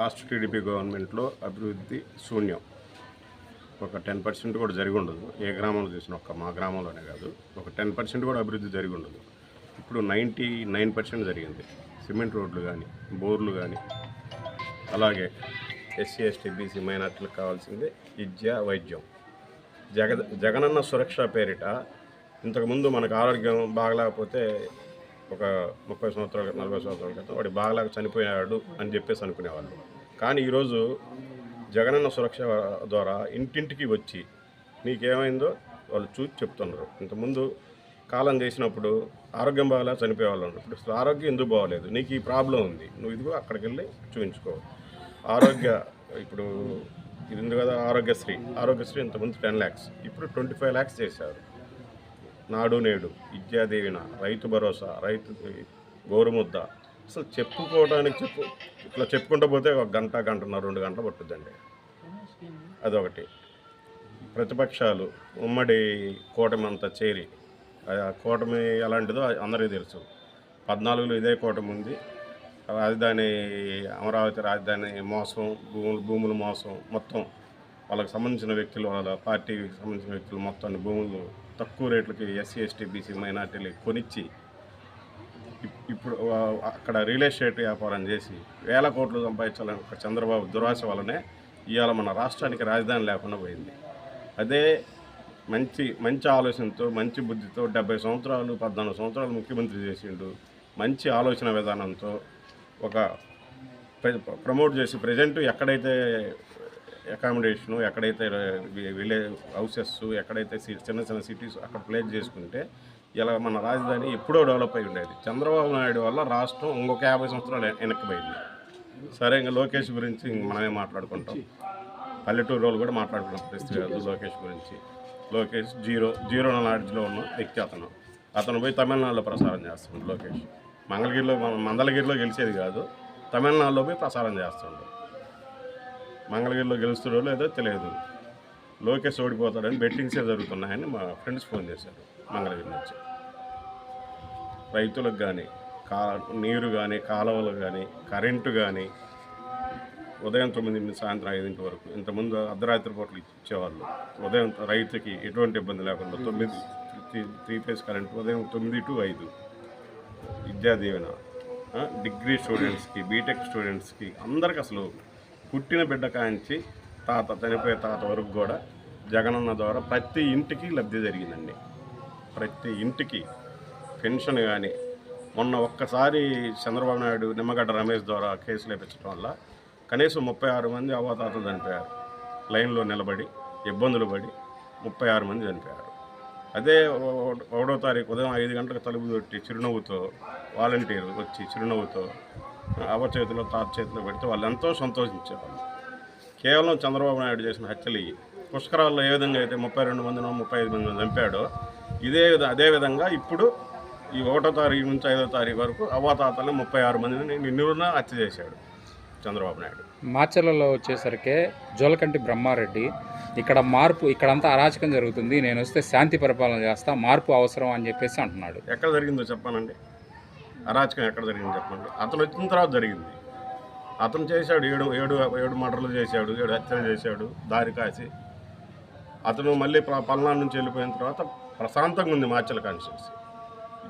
Last TDP గవర్నమెంట్లో అభివృద్ధి శూన్యం. ఒక టెన్ పర్సెంట్ కూడా జరిగి ఉండదు ఏ గ్రామంలో చూసినా ఒక్క మా గ్రామంలోనే కాదు. ఒక టెన్ పర్సెంట్ కూడా అభివృద్ధి జరిగి ఉండదు ఇప్పుడు నైంటీ నైన్ పర్సెంట్ జరిగింది. సిమెంట్ రోడ్లు కానీ బోర్లు కానీ అలాగే ఎస్సీ ఎస్టీ బీసీ మైనార్టీలకు కావాల్సింది విద్య వైద్యం. జగ జగనన్న సురక్ష పేరిట ఇంతకుముందు మనకు ఆరోగ్యం బాగలేకపోతే ఒక ముప్పై సంవత్సరాల నలభై సంవత్సరాల క్రితం వాడి బాగలేక చనిపోయాడు అని చెప్పేసి అనుకునేవాళ్ళు. కానీ ఈరోజు జగనన్న సురక్ష ద్వారా ఇంటింటికి వచ్చి నీకేమైందో వాళ్ళు చూసి చెప్తున్నారు. ఇంతకుముందు కాలం చేసినప్పుడు ఆరోగ్యం బాగాలే చనిపోయేవాళ్ళు ఇప్పుడు అసలు ఆరోగ్యం ఎందుకు బాగోలేదు? నీకు ఈ ప్రాబ్లం ఉంది. నువ్వు ఇదిగో అక్కడికి వెళ్ళి చూపించుకో. ఆరోగ్య ఇప్పుడు ఇది ఉంది కదా ఆరోగ్యశ్రీ. ఆరోగ్యశ్రీ ఇంతకుముందు టెన్ ల్యాక్స్. ఇప్పుడు ట్వంటీ ఫైవ్ ల్యాక్స్ చేశారు. నాడు నేడు విద్యాదీవెన రైతు భరోసా రైతు గోరుముద్ద. అసలు చెప్పుకోవడానికి చెప్పు ఇట్లా చెప్పుకుంటూ పోతే ఒక గంట గంటన్నర రెండు గంటలు పట్టుద్దండి. అదొకటి. ప్రతిపక్షాలు ఉమ్మడి కూటమి అంతా చేరి కూటమి ఎలాంటిదో అందరికీ తెలుసు. పద్నాలుగులో ఇదే కూటమి ఉంది. రాజధాని అమరావతి రాజధాని మోసం భూములు భూముల మోసం మొత్తం వాళ్ళకి సంబంధించిన వ్యక్తులు వాళ్ళ పార్టీకి సంబంధించిన వ్యక్తులు మొత్తాన్ని భూములు తక్కువ రేట్లకి ఎస్సీ ఎస్టీ బీసీ మైనార్టీలు కొనిచ్చి ఇప్పుడు అక్కడ రియల్ ఎస్టేట్ వ్యాపారం చేసి వేల కోట్లు సంపాదించాలని ఒక చంద్రబాబు దురాశ వల్లనే ఇవాళ మన రాష్ట్రానికి రాజధాని లేకుండా పోయింది. అదే మంచి మంచి ఆలోచనతో మంచి బుద్ధితో డెబ్బై సంవత్సరాలు పద్నాలుగు సంవత్సరాలు ముఖ్యమంత్రి చేసిండు. మంచి ఆలోచన విధానంతో ఒక ప్రమోట్ చేసి ప్రజెంట్ ఎక్కడైతే అకామిడేషను ఎక్కడైతే విలేజ్ హౌసెస్ ఎక్కడైతే సి- చిన్న చిన్న సిటీస్ అక్కడ ప్లేస్ చేసుకుంటే ఇలా మన రాజధాని ఎప్పుడో డెవలప్ అయి ఉండేది. చంద్రబాబు నాయుడు వల్ల రాష్ట్రం ఇంకొక యాభై సంవత్సరాలు వెనక్కిపోయింది. సరే ఇంకా లోకేష్ గురించి మనమే మాట్లాడుకుంటాం. పల్లెటూరు వాళ్ళు కూడా మాట్లాడుకున్న పరిస్థితి కాదు లోకేష్ గురించి. లోకేష్ జీరో జీరో నాలెడ్జ్లో ఉన్న వ్యక్తి అతను. అతను పోయి తమిళనాడులో ప్రసారం చేస్తున్నాడు లోకేష్. మంగళగిరిలో మందలగిరిలో గెలిచేది కాదు తమిళనాడులో పోయి ప్రసారం చేస్తుండే. మంగళగిరిలో గెలుస్తాడో లేదో తెలియదు. లోకేష్ ఓడిపోతాడని బెట్టింగ్సే జరుగుతున్నాయని మా ఫ్రెండ్స్ ఫోన్ చేశారు మంగళగిరి నుంచి. రైతులకు కానీ కా నీరు కానీ కాలువలు కానీ కరెంటు కానీ ఉదయం తొమ్మిది సాయంత్రం ఐదింటి వరకు ఇంతకుముందు అర్ధరాత్రి పూటలు ఇచ్చేవాళ్ళు. ఉదయం రైతుకి ఎటువంటి ఇబ్బంది లేకుండా తొమ్మిది త్రీ- త్రీ ఫేజ్ కరెంట్ ఉదయం తొమ్మిది టు ఐదు. విద్యా దీవెన డిగ్రీ స్టూడెంట్స్కి బీటెక్ స్టూడెంట్స్కి అందరికి అసలు పుట్టిన బిడ్డ కాంచి తాత చనిపోయే తాత వరకు కూడా జగనన్న ద్వారా ప్రతి ఇంటికి లబ్ధి జరిగిందండి ప్రతి ఇంటికి పెన్షన్ కానీ మొన్న ఒక్కసారి చంద్రబాబు నాయుడు నిమ్మగడ్డ రమేష్ ద్వారా కేసులు లేపించడం వల్ల కనీసం ముప్పై ఆరు మంది అవ్వాతాతలు చనిపోయారు లైన్లో నిలబడి ఇబ్బందులు పడి ముప్పై ఆరు మంది చనిపోయారు అదే ఒకటో తారీఖు ఉదయం ఐదు గంటలకు తలుపు తొట్టి చిరునవ్వుతో వాలంటీర్ వచ్చి చిరునవ్వుతో అవ్వ చేతిలో తాత చేతిలో పెడితే వాళ్ళు ఎంతో సంతోషించేవాళ్ళు. కేవలం చంద్రబాబు నాయుడు చేసిన హత్యలు ఇవి. పుష్కరాల్లో ఏ విధంగా అయితే ముప్పై రెండు మందినో ముప్పై ఐదు మందినో చంపాడో ఇదే విధ- అదే విధంగా ఇప్పుడు ఈ ఒకటో తారీఖు నుంచి ఐదో తారీఖు వరకు అవ్వాతాతల్ని ముప్పై ఆరు మందిని నిన్నున్న హత్య చేశాడు చంద్రబాబు నాయుడు. మాచర్లలో వచ్చేసరికి జోలకంటి బ్రహ్మారెడ్డి ఇక్కడ మార్పు ఇక్కడంతా అరాచకం జరుగుతుంది నేను వస్తే శాంతి పరిపాలన చేస్తా మార్పు అవసరం అని చెప్పేసి అంటున్నాడు. ఎక్కడ జరిగిందో చెప్పానండి అరాచకం ఎక్కడ జరిగింది చెప్పండి? అతను వచ్చిన తర్వాత జరిగింది. అతను చేశాడు ఏడు ఏడు ఏడు మర్డర్లు చేశాడు ఏడు హత్యలు చేశాడు దారి కాసి. అతను మళ్ళీ ప- పల్నాడు నుంచి వెళ్ళిపోయిన తర్వాత ప్రశాంతంగా ఉంది మార్చల కాన్స్టిట్యూన్సీ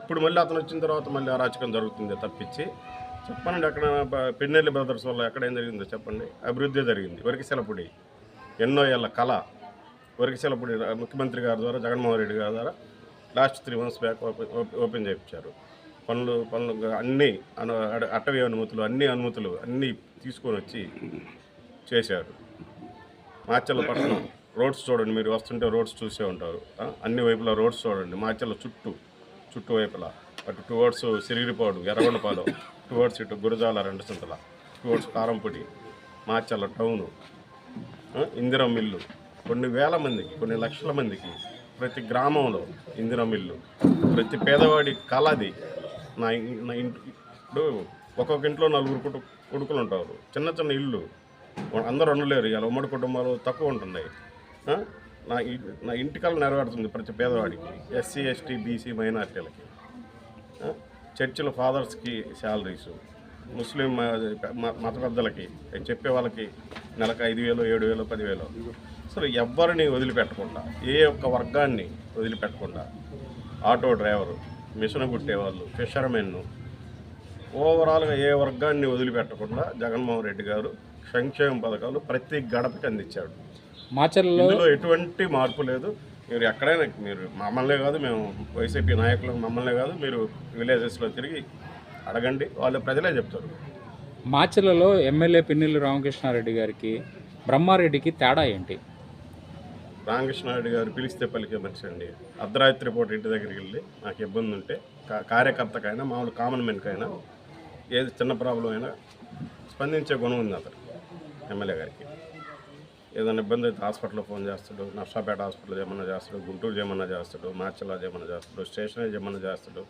ఇప్పుడు మళ్ళీ అతను వచ్చిన తర్వాత మళ్ళీ అరాచకం జరుగుతుంది తప్పించి. చెప్పండి అక్కడ పిన్నెల్లి పెన్నెల్లి బ్రదర్స్ వల్ల ఎక్కడ ఏం జరిగిందో చెప్పండి. అభివృద్ధి జరిగింది. వరికిశలపుడి. ఎన్నో ఏళ్ళ కళ. వరికిశలపుడి ముఖ్యమంత్రి గారి ద్వారా జగన్మోహన్ రెడ్డి గారి ద్వారా last three months back open open చేయించారు. పనులు పనులు అన్నీ అను అటవీ అనుమతులు అన్ని అనుమతులు అన్నీ తీసుకొని వచ్చి చేశారు. మాచల్ల పట్టణం రోడ్స్ చూడండి మీరు వస్తుంటే రోడ్స్ చూసే ఉంటారు. అన్ని వైపులా రోడ్స్ చూడండి మాచల్ల చుట్టూ చుట్టూ వైపులా. అటు టువర్డ్స్ సిరిగిరిపాడు ఎర్రగొండపాడు టువర్డ్స్ ఇటు గురజాల రెండు చింతల టువర్డ్స్ కారంపొడి మాచల్ల టౌను ఇందిరా ఇందిరం మిల్లు కొన్ని వేల మందికి కొన్ని లక్షల మందికి ప్రతి గ్రామంలో ఇందిరం మిల్లు ప్రతి పేదవాడి కళది నా నా ఇంటి ఇప్పుడు ఒక్కొక్క ఇంట్లో నలుగురు కుటు కొడుకులు ఉంటారు. చిన్న చిన్న ఇల్లు. అందరూ ఉండలేరు ఇలా ఉమ్మడి కుటుంబాలు తక్కువ ఉంటున్నాయి. నా ఇ- నా ఇంటికల్ నెరవేరుతుంది ప్రతి పేదవాడికి. ఎస్సీ ఎస్టీ బీసీ మైనార్టీలకి. చర్చిల ఫాదర్స్కి శాలరీస్. ముస్లిం మ- మత పెద్దలకి. చెప్పే వాళ్ళకి నెలకు ఐదు వేలు ఏడు వేలు పదివేలు అసలు ఎవ్వరిని వదిలిపెట్టకుండా ఏ ఒక్క వర్గాన్ని వదిలిపెట్టకుండా ఆటో డ్రైవరు మిషన్ కుట్టేవాళ్ళు ఫిషర్మెన్ ఓవరాల్గా ఏ వర్గాన్ని వదిలిపెట్టకుండా జగన్మోహన్ రెడ్డి గారు సంక్షేమ పథకాలు ప్రతి గడపకి అందించాడు. మాచర్లలో ఎటువంటి మార్పు లేదు. మీరు ఎక్కడైనా మీరు మమ్మల్నే కాదు మేము వైసీపీ నాయకులు మమ్మల్నే కాదు మీరు విలేజెస్లో తిరిగి అడగండి వాళ్ళు ప్రజలే చెప్తారు. మాచర్లలో ఎమ్మెల్యే పిన్నెల్లి రామకృష్ణారెడ్డి గారికి బ్రహ్మారెడ్డికి తేడా ఏంటి? రామకృష్ణారెడ్డి గారు పిలిస్తే పలికే మనిషి అండి. అర్ధరాత్రి పూట ఇంటి దగ్గరికి వెళ్ళి నాకు ఇబ్బంది ఉంటే కా- కార్యకర్తకైనా మామూలు కామన్ మెన్కైనా ఏది చిన్న ప్రాబ్లం అయినా స్పందించే గుణం ఉంది అతను ఎమ్మెల్యే గారికి. ఏదైనా ఇబ్బంది అయితే హాస్పిటల్లో ఫోన్ చేస్తాడు నర్సాపేట హాస్పిటల్ ఏమన్నా చేస్తాడు గుంటూరు చేయమన్నా చేస్తాడు మార్చలా చేయమన్నా చేస్తాడు స్టేషనరీ చేయమన్నా చేస్తాడు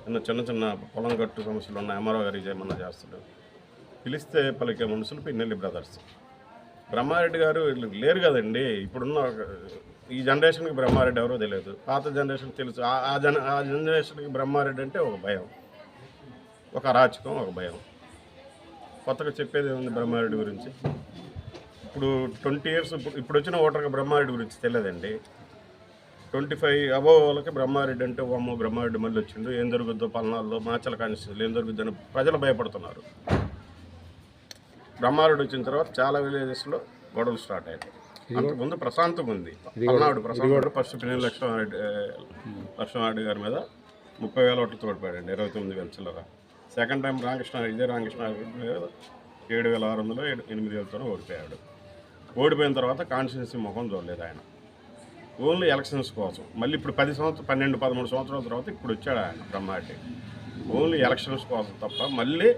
ఏమన్నా చిన్న చిన్న పొలం గట్టు సమస్యలు ఉన్న ఎంఆర్ఓ గారికి చేయమన్నా చేస్తాడు పిలిస్తే పలికే మనుషులు పిన్నెల్లి బ్రదర్స్. బ్రహ్మారెడ్డి గారు వీళ్ళు లేరు కదండి. ఇప్పుడున్న ఒక- ఈ జనరేషన్కి బ్రహ్మారెడ్డి ఎవరో తెలియదు. పాత జనరేషన్ తెలుసు. ఆ- జన ఆ జనరేషన్కి బ్రహ్మారెడ్డి అంటే ఒక భయం. ఒక అరాచకం ఒక భయం. కొత్తగా చెప్పేది ఏముంది బ్రహ్మారెడ్డి గురించి? ఇప్పుడు ట్వంటీ ఇయర్స్ ఇప్పుడు వచ్చిన ఓటర్కి బ్రహ్మారెడ్డి గురించి తెలియదండి. ట్వంటీ ఫైవ్ అబోవ్ వాళ్ళకి బ్రహ్మారెడ్డి అంటే ఓ అమ్మో బ్రహ్మారెడ్డి మళ్ళీ వచ్చిండు. ఏం జరుగుద్దో పల్నాల్లో మాచల కానిస్టేబుల్ ఏం జరుగుద్దని ప్రజలు భయపడుతున్నారు. బ్రహ్మారెడ్డి వచ్చిన తర్వాత చాలా విలేజెస్లో గొడవలు స్టార్ట్ అయ్యాయి. అంతకుముందు ప్రశాంతంగా ఉంది. పల్నాడు ప్రశాంత్ ఫస్ట్ పిన్నెల లక్ష్మణరెడ్డి లక్ష్మణరెడ్డి గారి మీద ముప్పై వేల ఓట్లు తోడిపాడండి ఇరవై తొమ్మిది వేల చిల్లర. సెకండ్ టైం రామకృష్ణ ఇదే రామకృష్ణారెడ్డి మీద ఏడు వేల ఆరు వందలు ఏడు- ఎనిమిది వేలతో ఓడిపోయాడు. ఓడిపోయిన తర్వాత కాన్స్టిట్యున్సీ ముఖం చూడలేదు ఆయన. ఓన్లీ ఎలక్షన్స్ కోసం. మళ్ళీ ఇప్పుడు పది సంవత్సరం పన్నెండు పదమూడు సంవత్సరాల తర్వాత ఇప్పుడు వచ్చాడు ఆయన బ్రహ్మారెడ్డి. ఓన్లీ ఎలక్షన్స్ కోసం తప్ప మళ్ళీ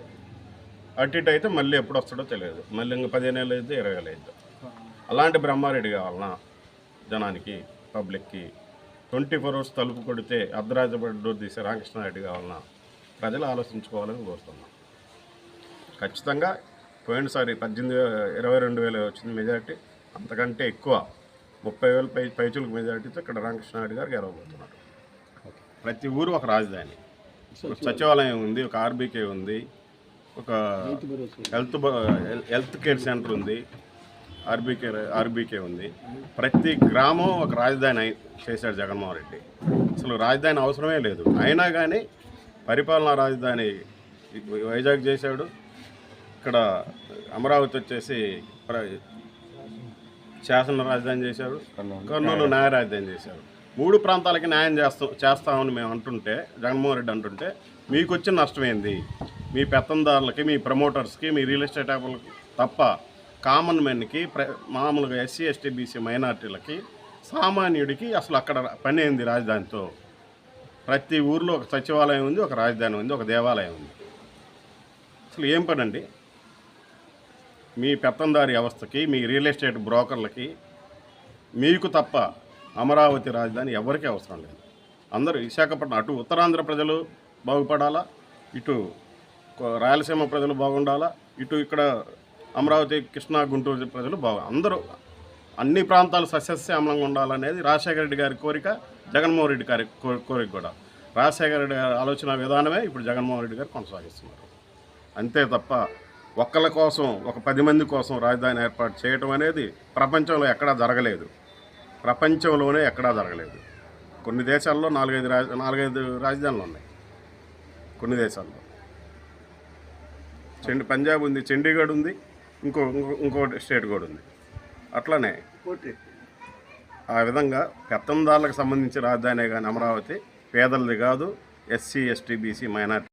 అటు ఇటు అయితే మళ్ళీ ఎప్పుడు వస్తాడో తెలియదు. మళ్ళీ ఇంకా పదిహేను ఏళ్ళు అయితే ఇరవై ఏళ్ళు అయితే. అలాంటి బ్రహ్మారెడ్డి కావాలన్నా జనానికి పబ్లిక్కి. ట్వంటీ ఫోర్ అవర్స్ తలుపు కొడితే అర్ధరాజపడి డోర్ తీసే రామకృష్ణారెడ్డి కావాలన్నా ప్రజలు ఆలోచించుకోవాలని కోరుతున్నాం. ఖచ్చితంగా పోయినసారి పద్దెనిమిది ఇరవై రెండు వేలు వచ్చింది మెజారిటీ. అంతకంటే ఎక్కువ ముప్పై వేల పై పైచులకు మెజారిటీతో ఇక్కడ రామకృష్ణారెడ్డి గారు గెలవబోతున్నారు. ప్రతి ఊరు ఒక రాజధాని. సచివాలయం ఉంది ఒక ఆర్బీకే ఉంది. ఒక హెల్త్ హెల్త్ కేర్ సెంటర్ ఉంది. ఆర్బీకే ఆర్బీకే ఉంది. ప్రతి గ్రామం ఒక రాజధాని చేశాడు జగన్మోహన్ రెడ్డి. అసలు రాజధాని అవసరమే లేదు. అయినా కానీ పరిపాలనా రాజధాని వైజాగ్ చేశాడు. ఇక్కడ అమరావతి వచ్చేసి ప్ర- శాసన రాజధాని చేశాడు. కర్నూలు. న్యాయ రాజధాని చేశాడు. మూడు ప్రాంతాలకి న్యాయం చేస్తాం చేస్తామని మేము అంటుంటే జగన్మోహన్ రెడ్డి అంటుంటే మీకు వచ్చిన నష్టం ఏంది? మీ పెత్తందారులకి మీ ప్రమోటర్స్కి మీ రియల్ ఎస్టేట్ యాప్లకి తప్ప కామన్ మెన్కి ప్ర మామూలుగా ఎస్సీ ఎస్టీ బీసీ మైనార్టీలకి సామాన్యుడికి అసలు అక్కడ పని అయింది రాజధానితో? ప్రతి ఊర్లో ఒక సచివాలయం ఉంది ఒక రాజధాని ఉంది ఒక దేవాలయం ఉంది. అసలు ఏం పని అండి మీ పెత్తందారి వ్యవస్థకి మీ రియల్ ఎస్టేట్ బ్రోకర్లకి మీకు తప్ప అమరావతి రాజధాని ఎవరికీ అవసరం లేదు. అందరూ విశాఖపట్నం అటు ఉత్తరాంధ్ర ప్రజలు బాగుపడాలా? ఇటు రాయలసీమ ప్రజలు బాగుండాలా? ఇటు ఇక్కడ అమరావతి కృష్ణా గుంటూరు ప్రజలు బాగు అందరూ అన్ని ప్రాంతాలు సస్యశ్యామలంగా ఉండాలనేది రాజశేఖర రెడ్డి గారి కోరిక జగన్మోహన్ రెడ్డి గారి కో- కోరిక కూడా. రాజశేఖర రెడ్డి గారి ఆలోచన విధానమే ఇప్పుడు జగన్మోహన్ రెడ్డి గారు కొనసాగిస్తున్నారు. అంతే తప్ప ఒక్కళ్ళ కోసం ఒక పది మంది కోసం రాజధాని ఏర్పాటు చేయటం అనేది ప్రపంచంలో ఎక్కడా జరగలేదు. ప్రపంచంలోనే ఎక్కడా జరగలేదు. కొన్ని దేశాల్లో నాలుగైదు రాజ నాలుగైదు రాజధానులు ఉన్నాయి. కొన్ని దేశాల్లో. చండి పంజాబ్ ఉంది చండీగఢ్ ఉంది ఇంకో ఇంకో స్టేట్ కూడా ఉంది. అట్లనే ఆ విధంగా పెత్తందారులకు సంబంధించి రాజధాని కానీ అమరావతి పేదలది కాదు ఎస్సీ ఎస్టీ బీసీ మైనార్టీ